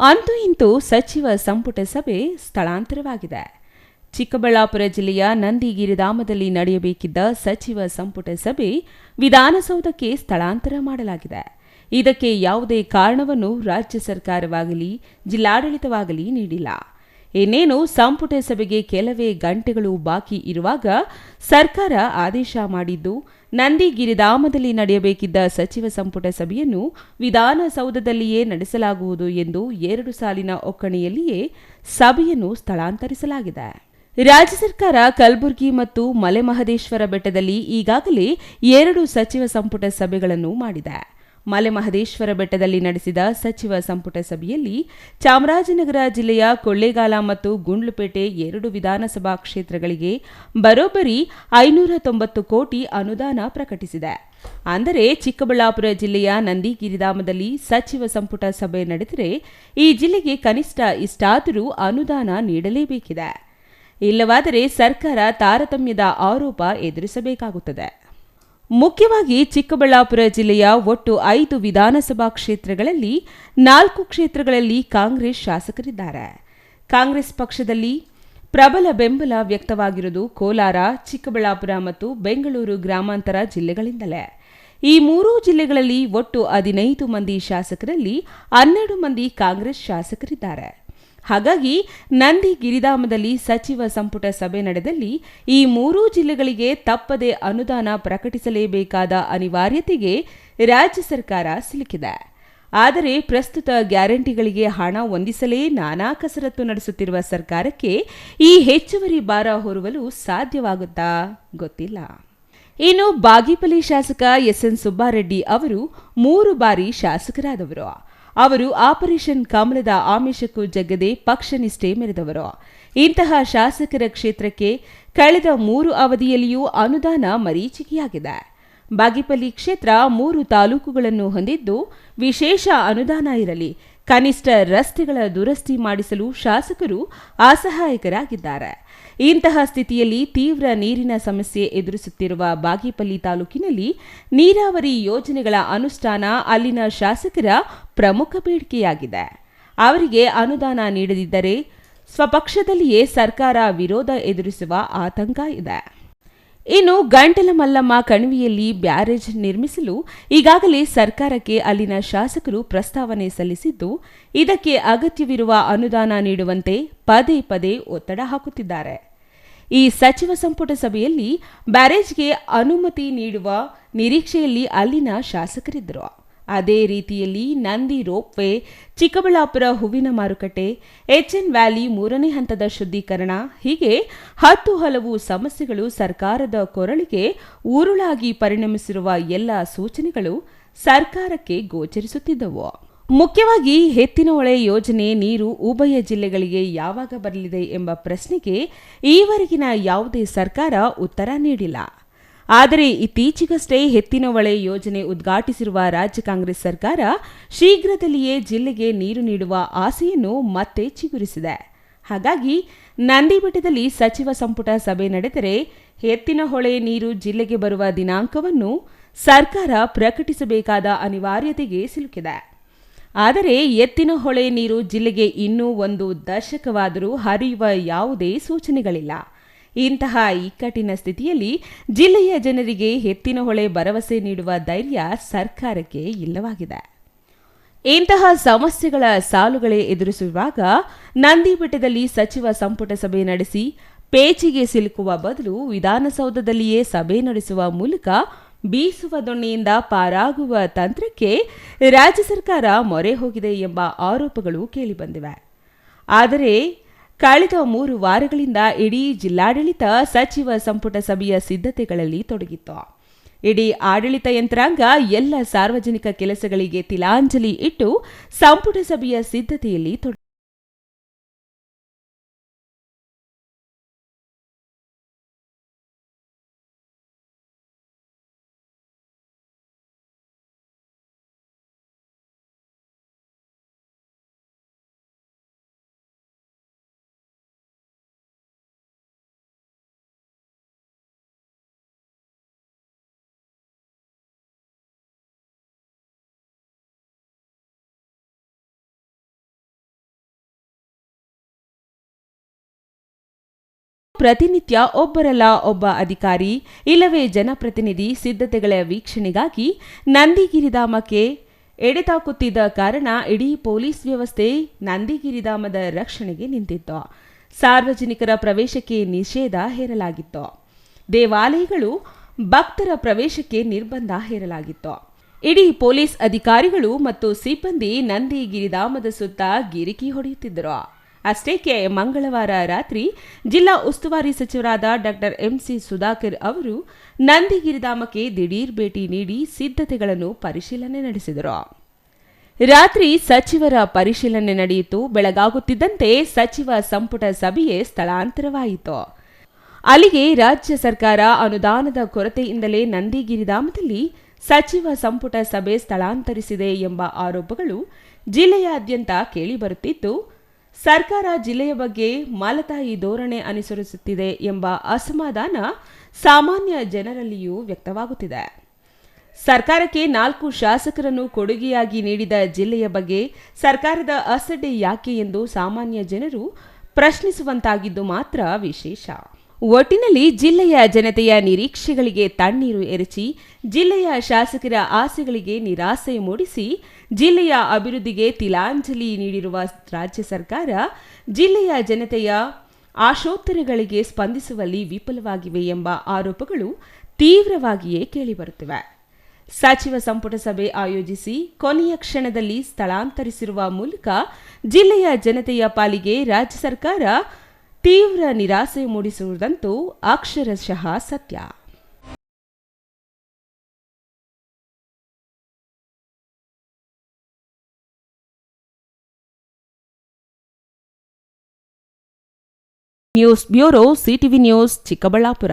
ಅಂತೂ ಇಂತೂ ಸಚಿವ ಸಂಪುಟ ಸಭೆ ಸ್ಥಳಾಂತರವಾಗಿದೆ. ಚಿಕ್ಕಬಳ್ಳಾಪುರ ಜಿಲ್ಲೆಯ ನಂದಿಗಿರಿಧಾಮದಲ್ಲಿ ನಡೆಯಬೇಕಿದ್ದ ಸಚಿವ ಸಂಪುಟ ಸಭೆ ವಿಧಾನಸೌಧಕ್ಕೆ ಸ್ಥಳಾಂತರ ಮಾಡಲಾಗಿದೆ. ಇದಕ್ಕೆ ಯಾವುದೇ ಕಾರಣವನ್ನು ರಾಜ್ಯ ಸರ್ಕಾರವಾಗಲಿ, ಜಿಲ್ಲಾಡಳಿತವಾಗಲಿ ನೀಡಿಲ್ಲ. ಇನ್ನೇನು ಸಂಪುಟ ಸಭೆಗೆ ಕೆಲವೇ ಗಂಟೆಗಳು ಬಾಕಿ ಇರುವಾಗ ಸರ್ಕಾರ ಆದೇಶ ಮಾಡಿದ್ದು ನಂದಿಗಿರಿಧಾಮದಲ್ಲಿ ನಡೆಯಬೇಕಿದ್ದ ಸಚಿವ ಸಂಪುಟ ಸಭೆಯನ್ನು ವಿಧಾನಸೌಧದಲ್ಲಿಯೇ ನಡೆಸಲಾಗುವುದು ಎಂದು ಎರಡು ಸಾಲಿನ ಒಕ್ಕಣೆಯಲ್ಲಿಯೇ ಸಭೆಯನ್ನು ಸ್ಥಳಾಂತರಿಸಲಾಗಿದೆ. ರಾಜ್ಯ ಸರ್ಕಾರ ಕಲಬುರಗಿ ಮತ್ತು ಮಲೆಮಹದೇಶ್ವರ ಬೆಟ್ಟದಲ್ಲಿ ಈಗಾಗಲೇ ಎರಡು ಸಚಿವ ಸಂಪುಟ ಸಭೆಗಳನ್ನು ಮಾಡಿದೆ. ಮಲೆಮಹದೇಶ್ವರ ಬೆಟ್ಟದಲ್ಲಿ ನಡೆಸಿದ ಸಚಿವ ಸಂಪುಟ ಸಭೆಯಲ್ಲಿ ಚಾಮರಾಜನಗರ ಜಿಲ್ಲೆಯ ಕೊಳ್ಳೇಗಾಲ ಮತ್ತು ಗುಂಡ್ಲುಪೇಟೆ ಎರಡು ವಿಧಾನಸಭಾ ಕ್ಷೇತ್ರಗಳಿಗೆ ಬರೋಬ್ಬರಿ ಐನೂರ ತೊಂಬತ್ತು ಕೋಟಿ ಅನುದಾನ ಪ್ರಕಟಿಸಿದೆ. ಅಂದರೆ ಚಿಕ್ಕಬಳ್ಳಾಪುರ ಜಿಲ್ಲೆಯ ನಂದಿಗಿರಿಧಾಮದಲ್ಲಿ ಸಚಿವ ಸಂಪುಟ ಸಭೆ ನಡೆದರೆ ಈ ಜಿಲ್ಲೆಗೆ ಕನಿಷ್ಠ ಇಷ್ಟಾದರೂ ಅನುದಾನ ನೀಡಲೇಬೇಕಿದೆ. ಇಲ್ಲವಾದರೆ ಸರ್ಕಾರ ತಾರತಮ್ಯದ ಆರೋಪ ಎದುರಿಸಬೇಕಾಗುತ್ತದೆ. ಮುಖ್ಯವಾಗಿ ಚಿಕ್ಕಬಳ್ಳಾಪುರ ಜಿಲ್ಲೆಯ ಒಟ್ಟು ಐದು ವಿಧಾನಸಭಾ ಕ್ಷೇತ್ರಗಳಲ್ಲಿ ನಾಲ್ಕು ಕ್ಷೇತ್ರಗಳಲ್ಲಿ ಕಾಂಗ್ರೆಸ್ ಶಾಸಕರಿದ್ದಾರೆ. ಕಾಂಗ್ರೆಸ್ ಪಕ್ಷದಲ್ಲಿ ಪ್ರಬಲ ಬೆಂಬಲ ವ್ಯಕ್ತವಾಗಿರುವುದು ಕೋಲಾರ, ಚಿಕ್ಕಬಳ್ಳಾಪುರ ಮತ್ತು ಬೆಂಗಳೂರು ಗ್ರಾಮಾಂತರ ಜಿಲ್ಲೆಗಳಿಂದಲೇ. ಈ ಮೂರೂ ಜಿಲ್ಲೆಗಳಲ್ಲಿ ಒಟ್ಟು ಹದಿನೈದು ಮಂದಿ ಶಾಸಕರಲ್ಲಿ ಹನ್ನೆರಡು ಮಂದಿ ಕಾಂಗ್ರೆಸ್ ಶಾಸಕರಿದ್ದಾರೆ. ಹಾಗಾಗಿ ನಂದಿ ಗಿರಿಧಾಮದಲ್ಲಿ ಸಚಿವ ಸಂಪುಟ ಸಭೆ ನಡೆದಲ್ಲಿ ಈ ಮೂರೂ ಜಿಲ್ಲೆಗಳಿಗೆ ತಪ್ಪದೆ ಅನುದಾನ ಪ್ರಕಟಿಸಲೇಬೇಕಾದ ಅನಿವಾರ್ಯತೆಗೆ ರಾಜ್ಯ ಸರ್ಕಾರ ಸಿಲುಕಿದೆ. ಆದರೆ ಪ್ರಸ್ತುತ ಗ್ಯಾರಂಟಿಗಳಿಗೆ ಹಣ ಹೊಂದಿಸಲೇ ನಾನಾ ಕಸರತ್ತು ನಡೆಸುತ್ತಿರುವ ಸರ್ಕಾರಕ್ಕೆ ಈ ಹೆಚ್ಚುವರಿ ಭಾರ ಹೊರುವಲು ಸಾಧ್ಯವಾಗುತ್ತಾ ಗೊತ್ತಿಲ್ಲ. ಇನ್ನು ಬಾಗೇಪಲ್ಲಿ ಶಾಸಕ ಎಸ್ಎನ್ ಸುಬ್ಬಾರೆಡ್ಡಿ ಅವರು ಮೂರು ಬಾರಿ ಶಾಸಕರಾದವರು. ಅವರು ಆಪರೇಷನ್ ಕಮಲದ ಆಮಿಷಕ್ಕೂ ಜಗ್ಗದೆ ಪಕ್ಷ ನಿಷ್ಠೆ ಮೆರೆದವರು. ಇಂತಹ ಶಾಸಕರ ಕ್ಷೇತ್ರಕ್ಕೆ ಕಳೆದ ಮೂರು ಅವಧಿಯಲ್ಲಿಯೂ ಅನುದಾನ ಮರೀಚಿಕೆಯಾಗಿದೆ. ಬಾಗಿಪಲ್ಲಿ ಕ್ಷೇತ್ರ ಮೂರು ತಾಲೂಕುಗಳನ್ನು ಹೊಂದಿದ್ದು ವಿಶೇಷ ಅನುದಾನ ಇರಲಿ, ಕನಿಷ್ಠ ರಸ್ತೆಗಳ ದುರಸ್ತಿ ಮಾಡಿಸಲು ಶಾಸಕರು ಅಸಹಾಯಕರಾಗಿದ್ದಾರೆ. ಇಂತಹ ಸ್ಥಿತಿಯಲ್ಲಿ ತೀವ್ರ ನೀರಿನ ಸಮಸ್ಯೆ ಎದುರಿಸುತ್ತಿರುವ ಬಾಗೇಪಲ್ಲಿ ತಾಲೂಕಿನಲ್ಲಿ ನೀರಾವರಿ ಯೋಜನೆಗಳ ಅನುಷ್ಠಾನ ಅಲ್ಲಿನ ಶಾಸಕರ ಪ್ರಮುಖ ಬೇಡಿಕೆಯಾಗಿದೆ. ಅವರಿಗೆ ಅನುದಾನ ನೀಡದಿದ್ದರೆ ಸ್ವಪಕ್ಷದಲ್ಲಿಯೇ ಸರ್ಕಾರ ವಿರೋಧ ಎದುರಿಸುವ ಆತಂಕ ಇದೆ. ಇನ್ನು ಗಂಟಲ ಮಲ್ಲಮ್ಮ ಕಣಿವೆಯಲ್ಲಿ ಬ್ಯಾರೇಜ್ ನಿರ್ಮಿಸಲು ಈಗಾಗಲೇ ಸರ್ಕಾರಕ್ಕೆ ಅಲ್ಲಿನ ಶಾಸಕರು ಪ್ರಸ್ತಾವನೆ ಸಲ್ಲಿಸಿದ್ದು, ಇದಕ್ಕೆ ಅಗತ್ಯವಿರುವ ಅನುದಾನ ನೀಡುವಂತೆ ಪದೇ ಪದೇ ಒತ್ತಡ ಹಾಕುತ್ತಿದ್ದಾರೆ. ಈ ಸಚಿವ ಸಂಪುಟ ಸಭೆಯಲ್ಲಿ ಬ್ಯಾರೇಜ್ಗೆ ಅನುಮತಿ ನೀಡುವ ನಿರೀಕ್ಷೆಯಲ್ಲಿ ಅಲ್ಲಿನ ಶಾಸಕರಿದ್ದರು. ಅದೇ ರೀತಿಯಲ್ಲಿ ನಂದಿ ರೋಪ್ವೇ, ಚಿಕ್ಕಬಳ್ಳಾಪುರ ಹೂವಿನ ಮಾರುಕಟ್ಟೆ ಎಚ್ಎನ್ ವ್ಯಾಲಿ ಮೂರನೇ ಹಂತದ ಶುದ್ಧೀಕರಣ, ಹೀಗೆ ಹತ್ತು ಹಲವು ಸಮಸ್ಯೆಗಳು ಸರ್ಕಾರದ ಕೊರಳಿಗೆ ಊರುಳಾಗಿ ಪರಿಣಮಿಸಿರುವ ಎಲ್ಲ ಸೂಚನೆಗಳು ಸರ್ಕಾರಕ್ಕೆ ಗೋಚರಿಸುತ್ತಿದ್ದವು. ಮುಖ್ಯವಾಗಿ ಹೆತ್ತಿನಹೊಳೆ ಯೋಜನೆ ನೀರು ಉಭಯ ಜಿಲ್ಲೆಗಳಿಗೆ ಯಾವಾಗ ಬರಲಿದೆ ಎಂಬ ಪ್ರಶ್ನೆಗೆ ಈವರೆಗಿನ ಯಾವುದೇ ಸರ್ಕಾರ ಉತ್ತರ ನೀಡಿಲ್ಲ. ಆದರೆ ಇತ್ತೀಚೆಗಷ್ಟೇ ಹೆತ್ತಿನಹೊಳೆ ಯೋಜನೆ ಉದ್ಘಾಟಿಸಿರುವ ರಾಜ್ಯ ಕಾಂಗ್ರೆಸ್ ಸರ್ಕಾರ ಶೀಘ್ರದಲ್ಲಿಯೇ ಜಿಲ್ಲೆಗೆ ನೀರು ನೀಡುವ ಆಸೆಯನ್ನು ಮತ್ತೆ ಚಿಗುರಿಸಿದೆ. ಹಾಗಾಗಿ ನಂದಿಬೆಟ್ಟದಲ್ಲಿ ಸಚಿವ ಸಂಪುಟ ಸಭೆ ನಡೆದರೆ ಹೆತ್ತಿನಹೊಳೆ ನೀರು ಜಿಲ್ಲೆಗೆ ಬರುವ ದಿನಾಂಕವನ್ನು ಸರ್ಕಾರ ಪ್ರಕಟಿಸಬೇಕಾದ ಅನಿವಾರ್ಯತೆಗೆ ಸಿಲುಕಿದೆ. ಆದರೆ ಎತ್ತಿನ ಹೊಳೆ ನೀರು ಜಿಲ್ಲೆಗೆ ಇನ್ನೂ ಒಂದು ದಶಕವಾದರೂ ಹರಿಯುವ ಯಾವುದೇ ಸೂಚನೆಗಳಿಲ್ಲ. ಇಂತಹ ಇಕ್ಕಟ್ಟಿನ ಸ್ಥಿತಿಯಲ್ಲಿ ಜಿಲ್ಲೆಯ ಜನರಿಗೆ ಎತ್ತಿನ ಹೊಳೆ ಭರವಸೆ ನೀಡುವ ಧೈರ್ಯ ಸರ್ಕಾರಕ್ಕೆ ಇಲ್ಲವಾಗಿದೆ. ಇಂತಹ ಸಮಸ್ಯೆಗಳ ಸಾಲುಗಳೇ ಎದುರಿಸುವಾಗ ನಂದಿಬೆಟ್ಟದಲ್ಲಿ ಸಚಿವ ಸಂಪುಟ ಸಭೆ ನಡೆಸಿ ಪೇಚಿಗೆ ಸಿಲುಕುವ ಬದಲು ವಿಧಾನಸೌಧದಲ್ಲಿಯೇ ಸಭೆ ನಡೆಸುವ ಮೂಲಕ ಬೀಸುವ ದೊಣ್ಣೆಯಿಂದ ಪಾರಾಗುವ ತಂತ್ರಕ್ಕೆ ರಾಜ್ಯ ಸರ್ಕಾರ ಮೊರೆ ಹೋಗಿದೆ ಎಂಬ ಆರೋಪಗಳು ಕೇಳಿಬಂದಿವೆ. ಆದರೆ ಕಳೆದ ಮೂರು ವಾರಗಳಿಂದ ಇಡೀ ಜಿಲ್ಲಾಡಳಿತ ಸಚಿವ ಸಂಪುಟ ಸಭೆಯ ಸಿದ್ಧತೆಗಳಲ್ಲಿ ತೊಡಗಿತ್ತು. ಇಡೀ ಆಡಳಿತ ಯಂತ್ರಾಂಗ ಎಲ್ಲ ಸಾರ್ವಜನಿಕ ಕೆಲಸಗಳಿಗೆ ತಿಲಾಂಜಲಿ ಇಟ್ಟು ಸಂಪುಟ ಸಭೆಯ ಸಿದ್ಧತೆಯಲ್ಲಿ ತೊಡಗಿ ಪ್ರತಿನಿತ್ಯ ಒಬ್ಬರಲ್ಲ ಒಬ್ಬ ಅಧಿಕಾರಿ, ಇಲ್ಲವೇ ಜನಪ್ರತಿನಿಧಿ ಸಿದ್ಧತೆಗಳ ವೀಕ್ಷಣೆಗಾಗಿ ನಂದಿಗಿರಿಧಾಮಕ್ಕೆ ಎಡೆತಾಕುತ್ತಿದ್ದ ಕಾರಣ ಇಡೀ ಪೊಲೀಸ್ ವ್ಯವಸ್ಥೆ ನಂದಿಗಿರಿಧಾಮದ ರಕ್ಷಣೆಗೆ ನಿಂತಿತ್ತು. ಸಾರ್ವಜನಿಕರ ಪ್ರವೇಶಕ್ಕೆ ನಿಷೇಧ ಹೇರಲಾಗಿತ್ತು. ದೇವಾಲಯಗಳು ಭಕ್ತರ ಪ್ರವೇಶಕ್ಕೆ ನಿರ್ಬಂಧ ಹೇರಲಾಗಿತ್ತು. ಇಡೀ ಪೊಲೀಸ್ ಅಧಿಕಾರಿಗಳು ಮತ್ತು ಸಿಬ್ಬಂದಿ ನಂದಿಗಿರಿಧಾಮದ ಸುತ್ತ ಗಿರಿಕಿ ಹೊಡೆಯುತ್ತಿದ್ದರು. ಅಷ್ಟೇಕೆ ಮಂಗಳವಾರ ರಾತ್ರಿ ಜಿಲ್ಲಾ ಉಸ್ತುವಾರಿ ಸಚಿವರಾದ ಡಾಕ್ಟರ್ ಎಂಸಿ ಸುಧಾಕರ್ ಅವರು ನಂದಿಗಿರಿಧಾಮಕ್ಕೆ ದಿಢೀರ್ ಭೇಟಿ ನೀಡಿ ಸಿದ್ಧತೆಗಳನ್ನು ಪರಿಶೀಲನೆ ನಡೆಸಿದರು. ರಾತ್ರಿ ಸಚಿವರ ಪರಿಶೀಲನೆ ನಡೆಯಿತು. ಬೆಳಗಾಗುತ್ತಿದ್ದಂತೆ ಸಚಿವ ಸಂಪುಟ ಸಭೆಯೇ ಸ್ಥಳಾಂತರವಾಯಿತು. ಅಲ್ಲಿಗೆ ರಾಜ್ಯ ಸರ್ಕಾರ ಅನುದಾನದ ಕೊರತೆಯಿಂದಲೇ ನಂದಿಗಿರಿಧಾಮದಲ್ಲಿ ಸಚಿವ ಸಂಪುಟ ಸಭೆ ಸ್ಥಳಾಂತರಿಸಿದೆ ಎಂಬ ಆರೋಪಗಳು ಜಿಲ್ಲೆಯಾದ್ಯಂತ ಕೇಳಿಬರುತ್ತಿದ್ದು ಸರ್ಕಾರ ಜಿಲ್ಲೆಯ ಬಗ್ಗೆ ಮಾಲತಾಯಿ ಧೋರಣೆ ಅನುಸರಿಸುತ್ತಿದೆ ಎಂಬ ಅಸಮಾಧಾನ ಸಾಮಾನ್ಯ ಜನರಲ್ಲಿಯೂ ವ್ಯಕ್ತವಾಗುತ್ತಿದೆ. ಸರ್ಕಾರಕ್ಕೆ ನಾಲ್ಕು ಶಾಸಕರನ್ನು ಕೊಡುಗೆಯಾಗಿ ನೀಡಿದ ಜಿಲ್ಲೆಯ ಬಗ್ಗೆ ಸರ್ಕಾರದ ಅಸಡ್ಡೆ ಯಾಕೆ ಎಂದು ಸಾಮಾನ್ಯ ಜನರು ಪ್ರಶ್ನಿಸುವಂತಾಗಿದ್ದು ಮಾತ್ರ ವಿಶೇಷ. ಒಟ್ಟಿನಲ್ಲಿ ಜಿಲ್ಲೆಯ ಜನತೆಯ ನಿರೀಕ್ಷೆಗಳಿಗೆ ತಣ್ಣೀರು ಎರಚಿ, ಜಿಲ್ಲೆಯ ಶಾಸಕರ ಆಸೆಗಳಿಗೆ ನಿರಾಸೆ ಮೂಡಿಸಿ, ಜಿಲ್ಲೆಯ ಅಭಿವೃದ್ಧಿಗೆ ತಿಲಾಂಜಲಿ ನೀಡಿರುವ ರಾಜ್ಯ ಸರ್ಕಾರ, ಜಿಲ್ಲೆಯ ಜನತೆಯ ಆಶೋತ್ತರಗಳಿಗೆ ಸ್ಪಂದಿಸುವಲ್ಲಿ ವಿಫಲವಾಗಿವೆ ಎಂಬ ಆರೋಪಗಳು ತೀವ್ರವಾಗಿಯೇ ಕೇಳಿಬರುತ್ತಿವೆ. ಸಚಿವ ಸಂಪುಟ ಸಭೆ ಆಯೋಜಿಸಿ ಕೊನೆಯ ಕ್ಷಣದಲ್ಲಿ ಸ್ಥಳಾಂತರಿಸಿರುವ ಮೂಲಕ ಜಿಲ್ಲೆಯ ಜನತೆಯ ಪಾಲಿಗೆ ರಾಜ್ಯ ಸರ್ಕಾರ ತೀವ್ರ ನಿರಾಸೆ ಮೂಡಿಸುವುದಂತೂ ಅಕ್ಷರಶಃ ಸತ್ಯ. News bureau CTV news Chikkaballapur.